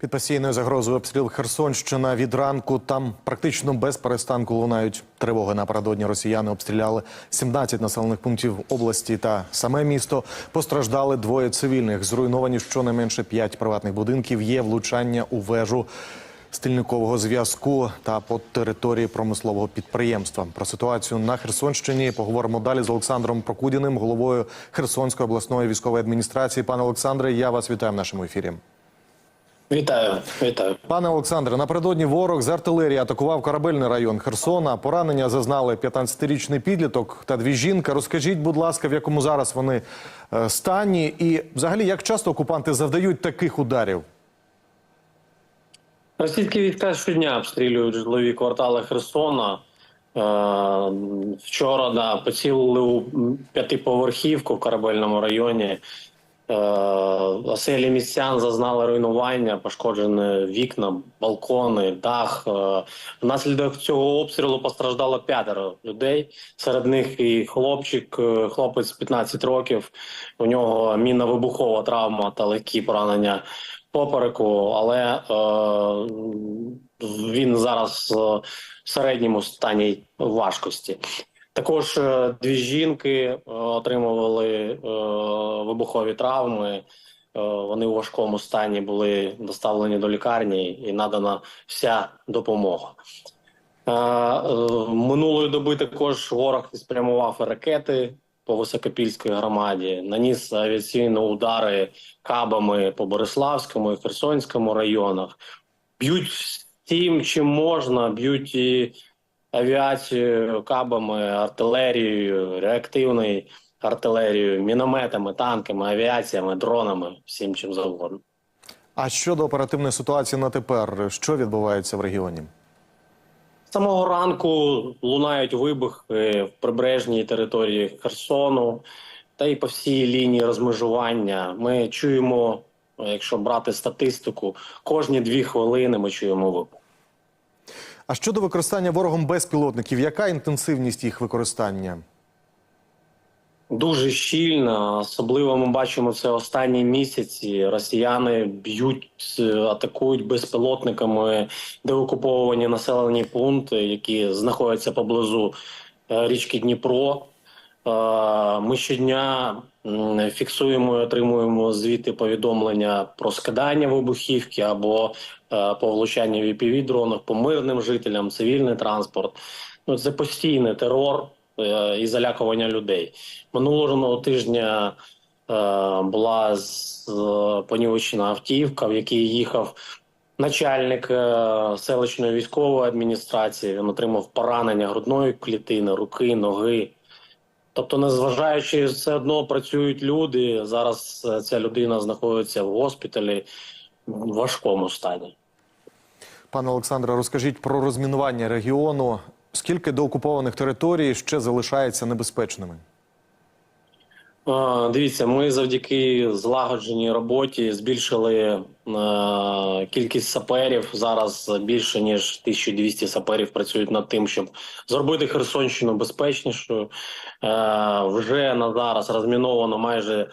Під постійною загрозою обстріл Херсонщина від ранку. Там практично без перестанку лунають тривоги. Напередодні росіяни обстріляли 17 населених пунктів області та саме місто. Постраждали двоє цивільних. Зруйновані щонайменше 5 приватних будинків. Є влучання у вежу стільникового зв'язку та по території промислового підприємства. Про ситуацію на Херсонщині поговоримо далі з Олександром Прокудіним, головою Херсонської обласної військової адміністрації. Пане Олександре, я вас вітаю в нашому ефірі. Вітаю, вітаю. Пане Олександре, напередодні ворог з артилерії атакував корабельний район Херсона. Поранення зазнали 15-річний підліток та дві жінки. Розкажіть, будь ласка, в якому зараз вони е, стані, і взагалі як часто окупанти завдають таких ударів? Російські війська щодня обстрілюють житлові квартали Херсона. Е, Вчора да, поцілили у п'ятиповерхівку в корабельному районі. Е, Оселі містян зазнали руйнування, пошкоджені вікна, балкони, дах. Е, Внаслідок цього обстрілу постраждало п'ятеро людей. Серед них і хлопчик, е, хлопець 15 років. У нього мінно-вибухова травма та легкі поранення попереку, але е, він зараз е, в середньому стані важкості. Також е, дві жінки е, отримували е, вибухові травми. Вони у важкому стані були доставлені до лікарні і надана вся допомога. Минулої доби також ворог спрямував ракети по Високопільській громаді, наніс авіаційні удари кабами по Бориславському і Херсонському районах. Б'ють тим, чим можна, б'ють і авіацією, кабами, артилерією, реактивною артилерією, мінометами, танками, авіаціями, дронами, всім чим завгодно. А щодо оперативної ситуації на тепер, що відбувається в регіоні? З самого ранку лунають вибухи в прибережній території Херсону та й по всій лінії розмежування. Ми чуємо, якщо брати статистику, кожні дві хвилини ми чуємо вибух. А щодо використання ворогом безпілотників, яка інтенсивність їх використання? Дуже щільно, особливо ми бачимо це останні місяці. Росіяни б'ють, е, атакують безпілотниками деокуповані населені пункти, які знаходяться поблизу е, річки Дніпро. Ми щодня фіксуємо і отримуємо звіти повідомлення про скидання вибухівки або е, по влучанню vpv дронах по мирним жителям, цивільний транспорт. Ну це постійний терор е, і залякування людей. Минулого тижня е, була понівечена автівка, в якій їхав начальник селищної військової адміністрації. Він отримав поранення грудної клітини, руки, ноги. Тобто, незважаючи, все одно працюють люди. Зараз е, ця людина знаходиться в госпіталі в важкому стані. Пане Олександре, розкажіть про розмінування регіону. Скільки доокупованих територій ще залишається небезпечними? Дивіться, ми завдяки злагодженій роботі збільшили е, кількість саперів. Зараз більше ніж 1200 саперів працюють над тим, щоб зробити Херсонщину безпечнішою. Е, вже на зараз розміновано майже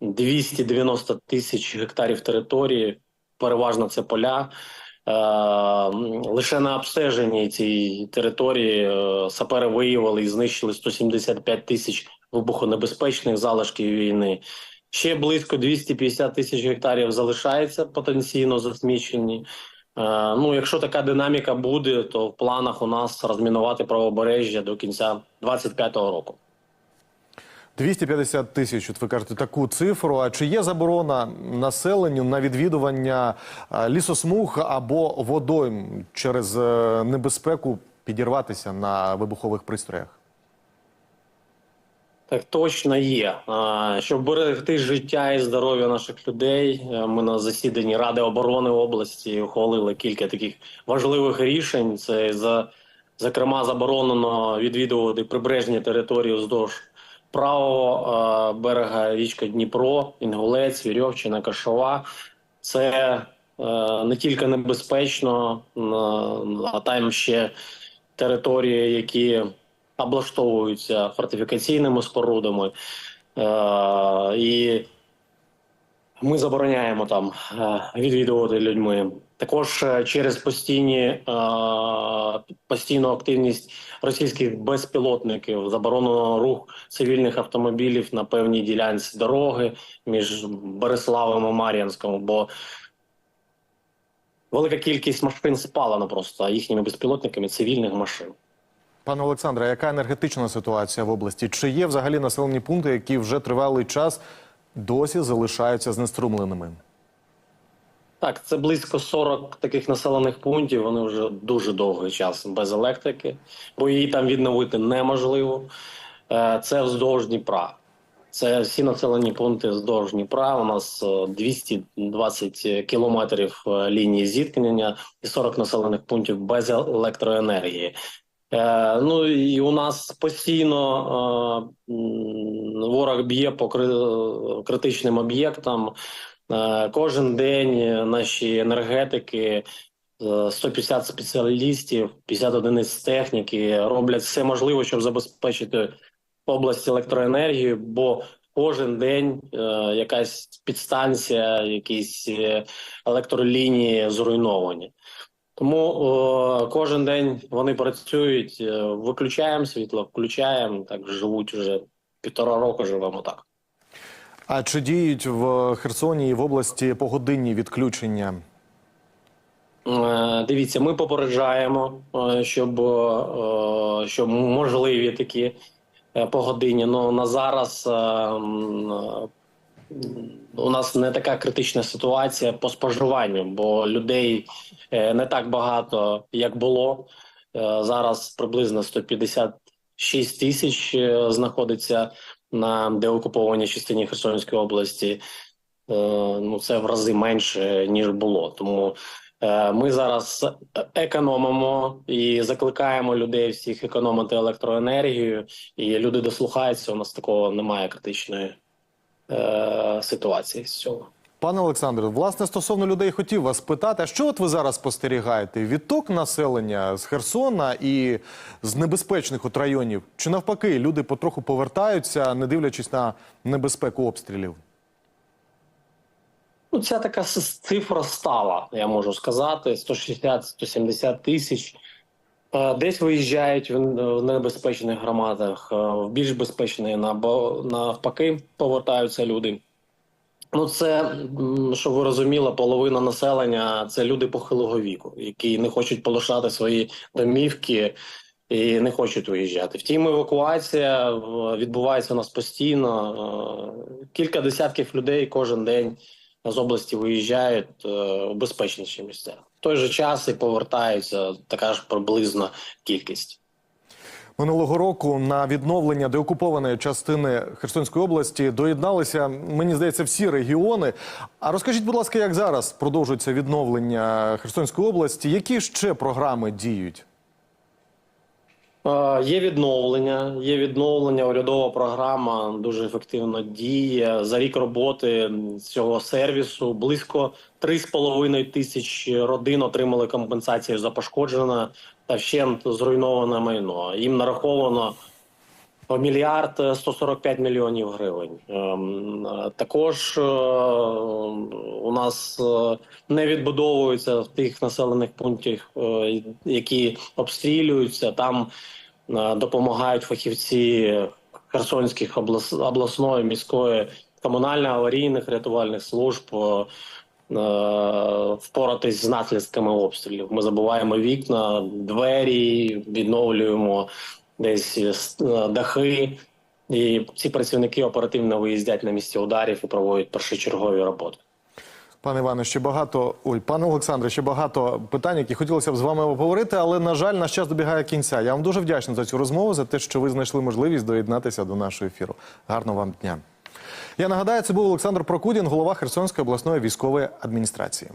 290 тисяч гектарів території. Переважно це поля. Е, Лише на обстеженні цієї території сапери виявили і знищили 175 тисяч вибухонебезпечних залишків війни. Ще близько 250 тисяч гектарів залишається потенційно засмічені. Е, Ну, якщо така динаміка буде, то в планах у нас розмінувати правобережжя до кінця 2025 року. 250 тисяч, от ви кажете таку цифру. А чи є заборона населенню на відвідування е, лісосмуг або водойм через е, небезпеку підірватися на вибухових пристроях? Так точно є. Щоб берегти життя і здоров'я наших людей, е, ми на засіданні Ради оборони області ухвалили кілька таких важливих рішень. Це за зокрема заборонено відвідувати прибережні території вздовж правого е, берега річка Дніпро, Інгулець, Вірьовчина, Кашова. Це е, не тільки небезпечно, а там ще території, які облаштовуються фортифікаційними спорудами. Е, і Ми забороняємо там е, відвідувати людьми. Також е, через постійні е, постійну активність російських безпілотників заборонено рух цивільних автомобілів на певній ділянці дороги між Береславом і Мар'янськом, бо велика кількість машин спалена просто їхніми безпілотниками цивільних машин. Пане Олександре, яка енергетична ситуація в області? Чи є взагалі населені пункти, які вже тривалий час досі залишаються знеструмленими? Так, це близько 40 таких населених пунктів. Вони вже дуже довгий час без електрики, бо її там відновити неможливо. Е, Це вздовж Дніпра. Це всі населені пункти вздовж Дніпра. У нас е, 220 кілометрів е, лінії зіткнення і 40 населених пунктів без електроенергії. Е, Ну і у нас постійно е, ворог б'є по кри- критичним об'єктам. Е, Кожен день наші енергетики, е, 150 спеціалістів, 50 одиниць техніки роблять все можливе, щоб забезпечити область електроенергією, бо кожен день е, якась підстанція, якісь електролінії зруйновані. Тому е, кожен день вони працюють, е, виключаємо світло, включаємо. Так живуть вже півтора року. Живемо так. А чи діють в Херсоні і в області погодинні відключення? Е, Дивіться, ми попереджаємо, е, щоб, щоб можливі такі погодинні. Ну на зараз у нас не така критична ситуація по споживанню, бо людей е, не так багато, як було. Е, Зараз приблизно 156 тисяч е, знаходиться на деокупованій частині Херсонської області. Ну це в рази менше ніж було. Тому Ми зараз економимо і закликаємо людей всіх економити електроенергію, і люди дослухаються. У нас такого немає критичної е, ситуації з цього. Пане Олександре, власне, стосовно людей хотів вас питати, а що от ви зараз спостерігаєте? Відток населення з Херсона і з небезпечних от районів? Чи навпаки, люди потроху повертаються, не дивлячись на небезпеку обстрілів? Ну, ця така цифра стала, я можу сказати: 160-170 тисяч. Е, Десь виїжджають в небезпечних громадах, е, в більш безпечні навпаки повертаються люди. Ну, це щоб ви розуміли, половина населення це люди похилого віку, які не хочуть полишати свої домівки і не хочуть виїжджати. Втім, евакуація відбувається у нас постійно. Е, Кілька десятків людей кожен день з області виїжджають е, у безпечніші місця. Той же час і повертаються така ж приблизна кількість. Минулого року на відновлення деокупованої частини Херсонської області доєдналися, мені здається, всі регіони. А розкажіть, будь ласка, як зараз продовжується відновлення Херсонської області? Які ще програми діють? Є відновлення, є відновлення. Урядова програма дуже ефективно діє. За рік роботи цього сервісу близько 3,5 тисяч родин отримали компенсацію за пошкоджене та вщент зруйноване майно. Їм нараховано мільярд 145 мільйонів гривень. Ем, е, Також е, у нас е, не відбудовуються в тих населених пунктах, е, які обстрілюються. Там е, допомагають фахівці Херсонських облас... обласної міської комунально-аварійних рятувальних служб. е, е, Впоратись з наслідками обстрілів. Ми забуваємо вікна, двері, відновлюємо десь е, дахи. І ці працівники оперативно виїздять на місці ударів і проводять першочергові роботи. Пане Іване, ще багато. Ой, пане Олександре, ще багато питань, які хотілося б з вами поговорити, але на жаль, наш час добігає кінця. Я вам дуже вдячний за цю розмову, за те, що ви знайшли можливість доєднатися до нашого ефіру. Гарного вам дня. Я нагадаю, це був Олександр Прокудін, голова Херсонської обласної військової адміністрації.